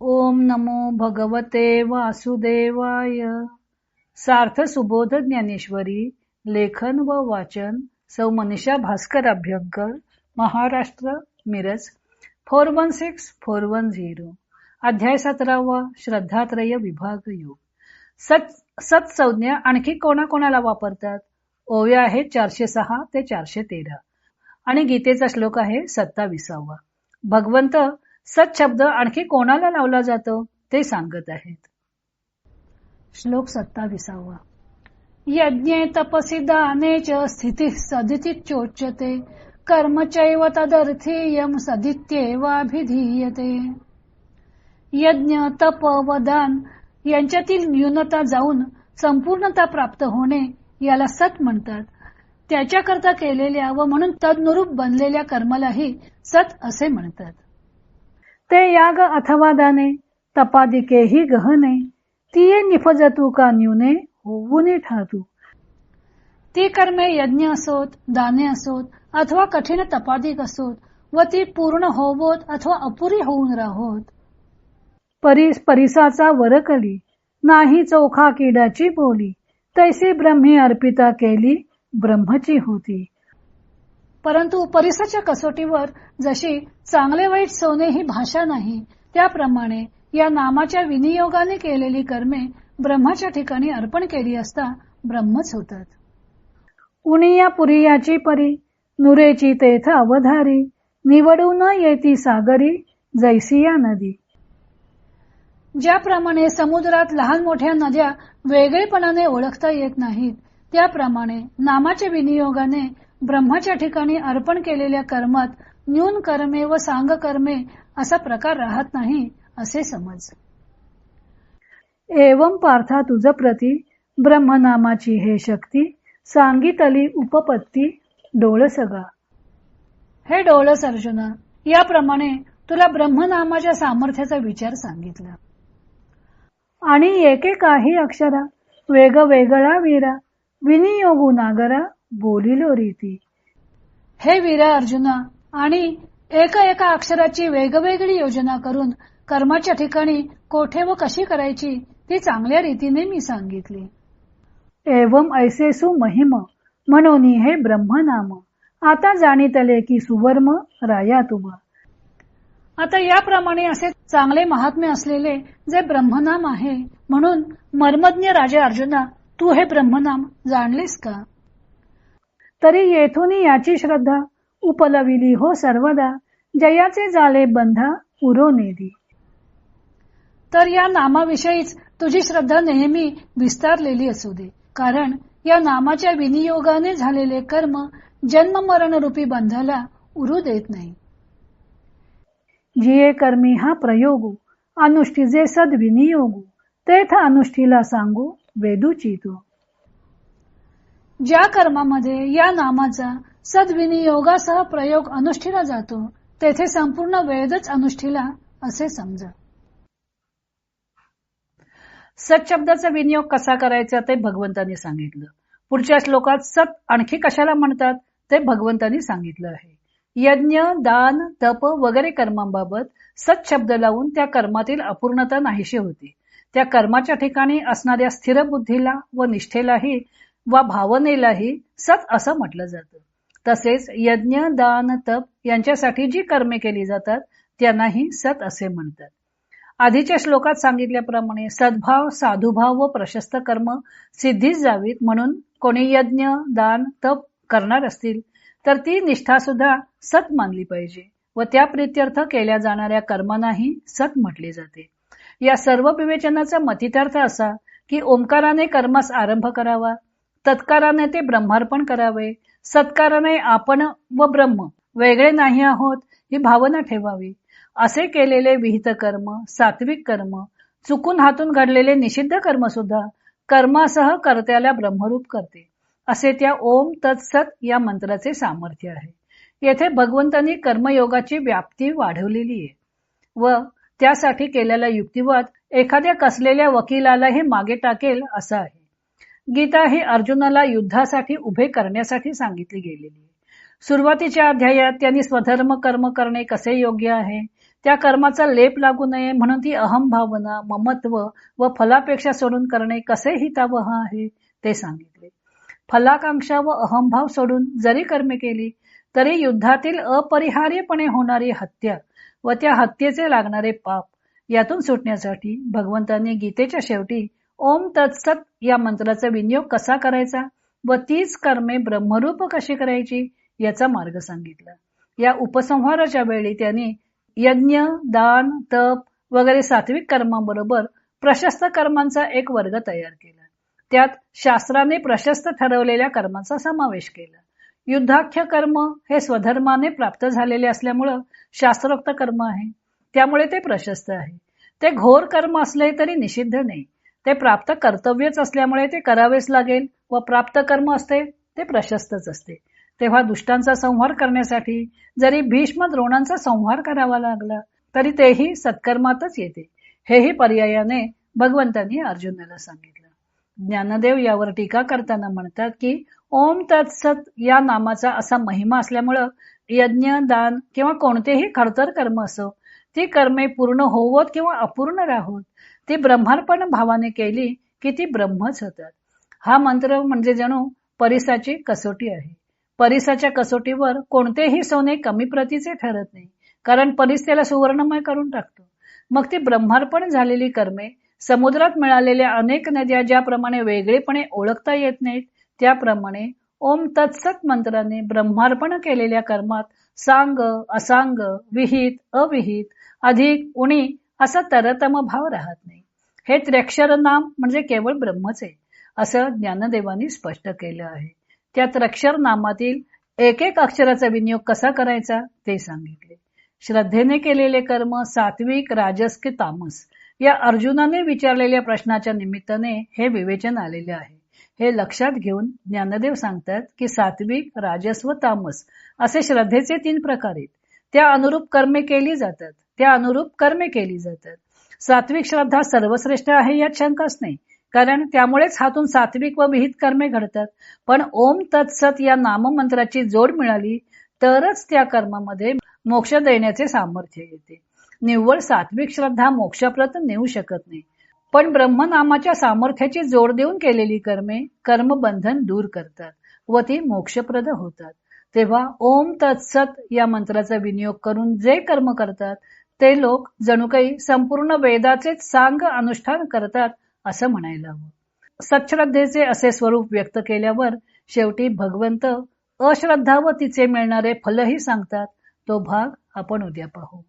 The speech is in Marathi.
ओम नमो भगवते वासुदेवाय. सार्थ सुबोध ज्ञानेश्वरी लेखन व वाचन सौ Manisha Bhaskar Abhyankar Maharashtra Miraj four one six four one zero. अध्याय सतरावा श्रद्धात्रय विभाग योग. सत सत्संज्ञा आणखी कोणाकोणाला वापरतात? ओव्या आहेत चारशे सहा ते चारशे तेरा. आणि गीतेचा श्लोक आहे सत्ताविसावा. भगवंत सत शब्द आणखी कोणाला लावला जातो ते सांगत आहेत. श्लोक सत्ताविसावा. यज्ञे तपसी दाने च स्थिती चोचते कर्म चैव तदर्थीयम सदित्येवाभिधीयते. यज्ञ तप व दान यांच्यातील न्यूनता जाऊन संपूर्णता प्राप्त होणे याला सत म्हणतात. त्याच्याकरता केलेल्या व म्हणून तदनुरूप बनलेल्या कर्मालाही सत असे म्हणतात. ते याग अथवा दाने तपादिकेही गहने तिये निफजतू का न्यूने होऊने ठरतू ती कर्मे यज्ञ असोत दाने असोत अथवा कठीण तपादिक असोत व ती पूर्ण होवोत अथवा अपुरी होऊन राहोत. परीस परिसाचा वरकली नाही चोखा किडाची बोली तैसी ब्रह्मी अर्पिता केली ब्रह्मची होती. परंतु परिसाच्या कसोटीवर जशी चांगले वाईट सोने ही भाषा नाही त्याप्रमाणे या नामाच्या विनियोगाने केलेली कर्मे ब्रह्माच्या ठिकाणी अर्पण केली असता ब्रह्मच होतात. उनिया पुरियाची परी नुरेची तेथ अवधारी निवडून येती सागरी जैसिया नदी. ज्याप्रमाणे समुद्रात लहान मोठ्या नद्या वेगळेपणाने ओळखता येत नाहीत त्याप्रमाणे नामाच्या विनियोगाने ब्रह्माच्या ठिकाणी अर्पण केलेल्या कर्मात न्यून कर्मे व सांग कर्मे असा प्रकार राहत नाही असे समज. एवम पार्था तुझ प्रती ब्रह्मनामाची हे शक्ती सांगितली उपपत्ती डोळसगा हे डोळस अर्जुना याप्रमाणे तुला ब्रह्मनामाच्या सामर्थ्याचा विचार सांगितला. आणि एके काही अक्षरा वेग वेगळा वीरा विनियोगू नागरा बोलिलो रीती. हे वीरा अर्जुना आणि एका एका अक्षराची वेगवेगळी योजना करून कर्माच्या ठिकाणी कोठे व कशी करायची ती चांगल्या रीतीने मी सांगितली. एवम ऐसे सु महिम म्हणून हे ब्रह्मनाम. आता जाणीतले की सुवर्म राया तुम्हा आता याप्रमाणे असे चांगले महात्म्य असलेले जे ब्रह्मनाम आहे म्हणून मर्मज्ञ राजा अर्जुना तू हे ब्रह्मनाम जाणलेस का? तरी येथून याची श्रद्धा उपलविली हो सर्वदा. जयाचे झाले बंधा उरो नेदी तर या नामाविषयीच तुझी श्रद्धा नेहमी विस्तारलेली असू दे. कारण या नामाच्या विनियोगाने झालेले कर्म जन्म मरण रूपी बंधाला उरू देत नाही. जिये कर्मी हा प्रयोगू अनुष्ठीजे सद्विनियोगू तेथ अनुष्ठीला सांगू वेदूची वेदूचितो. ज्या कर्मामध्ये या नामाचा सद्विनियोगासह प्रयोग अनुष्ठीला जातो तेथे संपूर्ण वेदच अनुष्ठीला असे समजा. सत शब्दाचा विनियोग कसा करायचा ते भगवंतांनी सांगितलं. पुढच्या श्लोकात सत आणखी कशाला म्हणतात ते भगवंतांनी सांगितलं आहे. यज्ञ दान तप वगैरे कर्मांबाबत सत शब्द लावून त्या कर्मातील अपूर्णता नाहीशी होती. त्या कर्माच्या ठिकाणी असणाऱ्या स्थिर बुद्धीला व निष्ठेलाही वा भावनेलाही सत असं म्हटलं जातं. तसेच यज्ञ दान तप यांच्यासाठी जी कर्मे केली जातात त्यांनाही सत असे म्हणतात. आधीच्या श्लोकात सांगितल्याप्रमाणे सद्भाव साधुभाव व प्रशस्त कर्म सिद्धीच जावीत म्हणून कोणी यज्ञ दान तप करणार असतील तर ती निष्ठा सुद्धा सत मानली पाहिजे व त्या प्रित्यर्थ केल्या जाणाऱ्या कर्मांनाही सत म्हटले जाते. या सर्व विवेचनाचा मतितार्थ असा की ओंकाराने कर्मास आरंभ करावा तत्काराने ते ब्रह्मार्पण करावे. सत्काराने आपण व ब्रह्म वेगळे नाही आहोत ही भावना ठेवावी. असे केलेले विहित कर्म सात्विक कर्म चुकून हातून घडलेले निषिद्ध कर्म सुद्धा कर्मासह कर्त्याला ब्रह्मरूप करते. असे त्या ओम तत्सत या मंत्राचे सामर्थ्य आहे. येथे भगवंतांनी कर्मयोगाची व्याप्ती वाढवलेली आहे. व त्यासाठी केलेला युक्तिवाद एखाद्या कसलेल्या वकिलाला हे मागे टाकेल असा आहे. गीता ही अर्जुनाला युद्धासाठी उभे करण्यासाठी सांगितली गेलेली आहे. सुरुवातीच्या अध्यायात त्यांनी स्वधर्म कर्म करणे कसे योग्य आहे? त्या कर्माचा लेप लागू नये म्हणून ती अहम भावना ममत्व व फलापेक्षा सोडून करणे कसे हितावह आहे ते सांगितले. फलाकांक्षा व अहमभाव सोडून जरी कर्मे केली तरी युद्धातील अपरिहार्यपणे होणारी हत्या व त्या हत्येचे लागणारे पाप यातून सुटण्यासाठी भगवंतांनी गीतेच्या शेवटी ओम तत्सत या मंत्राचा विनियोग कसा करायचा व तीच कर्मे ब्रह्मरूप कशी करायची याचा मार्ग सांगितला. या उपसंहाराच्या वेळी त्यांनी यज्ञ दान तप वगैरे सात्विक कर्मांबरोबर प्रशस्त कर्मांचा एक वर्ग तयार केला. त्यात शास्त्राने प्रशस्त ठरवलेल्या कर्मांचा समावेश केला. युद्धाख्य कर्म हे स्वधर्माने प्राप्त झालेले असल्यामुळं शास्त्रोक्त कर्म आहे. त्यामुळे ते प्रशस्त आहे. ते घोर कर्म असले तरी निषिद्ध नाही. ते प्राप्त कर्तव्यच असल्यामुळे ते करावेच लागेल व प्राप्त कर्म असते ते प्रशस्तच असते. तेव्हा दुष्टांचा संहार करण्यासाठी जरी भीष्म द्रोणांचा संहार करावा लागला तरी तेही सत्कर्मातच येते. हेही पर्यायाने भगवंतांनी अर्जुनाला सांगितलं. ज्ञानदेव यावर टीका करताना म्हणतात की ओम तत्सत या नामाचा असा महिमा असल्यामुळं यज्ञ दान किंवा कोणतेही खडतर कर्म असो ती कर्मे पूर्ण होवत किंवा अपूर्ण राहोत ती ब्रह्मार्पण भावाने केली की ती ब्रह्मच होतात. हा मंत्र म्हणजे जणू परिसाची कसोटी आहे. परिसाच्या कसोटीवर कोणतेही सोने कमी प्रतीचे ठरत नाही कारण परिस त्याला सुवर्णमय करून टाकतो. मग ती ब्रह्मार्पण झालेली कर्मे समुद्रात मिळालेल्या अनेक नद्या ज्याप्रमाणे वेगळेपणे ओळखता येत नाहीत त्याप्रमाणे ओम तत्सत मंत्राने ब्रह्मार्पण केलेल्या कर्मात सांग असांग विहित अविहित अधिक उणी असा तरतम भाव राहत नाही. हे त्र्यक्षर नाम म्हणजे केवळ ब्रह्मच आहे असं ज्ञानदेवानी स्पष्ट केलं आहे. त्या त्र्यक्षर नामातील एक एक अक्षराचा विनियोग कसा करायचा ते सांगितले. श्रद्धेने केलेले कर्म सात्विक राजस की तामस या अर्जुनाने विचारलेल्या प्रश्नाच्या निमित्ताने हे विवेचन आलेले आहे. हे लक्षात घेऊन ज्ञानदेव सांगतात की सात्विक राजस व तामस असे श्रद्धेचे तीन प्रकार आहेत. त्या अनुरूप कर्मे केली जातात. त्या अनुरूप कर्मे केली जातात. सात्विक श्रद्धा सर्वश्रेष्ठ आहे यात शंकाच नाही. कारण त्यामुळेच हातून सात्विक व विहित कर्मे घडतात. पण ओम तत्सत या नाममंत्राची जोड मिळाली तरच त्या कर्मामध्ये मोक्ष देण्याचे सामर्थ्य येते. निव्वळ सात्विक श्रद्धा मोक्षप्रत नेऊ शकत नाही. पण ब्रह्मनामाच्या सामर्थ्याची जोड देऊन केलेली कर्मे कर्मबंधन दूर करतात व ती मोक्षप्रद होतात. तेव्हा ओम तत्सत या मंत्राचा विनियोग करून जे कर्म करतात ते लोक जणू काही संपूर्ण वेदाचेच सांग अनुष्ठान करतात असं म्हणायला हवं. सच्छ्रद्धेचे असे स्वरूप व्यक्त केल्यावर शेवटी भगवंत अश्रद्धा व तिचे मिळणारे फलही सांगतात. तो भाग आपण उद्या पाहू.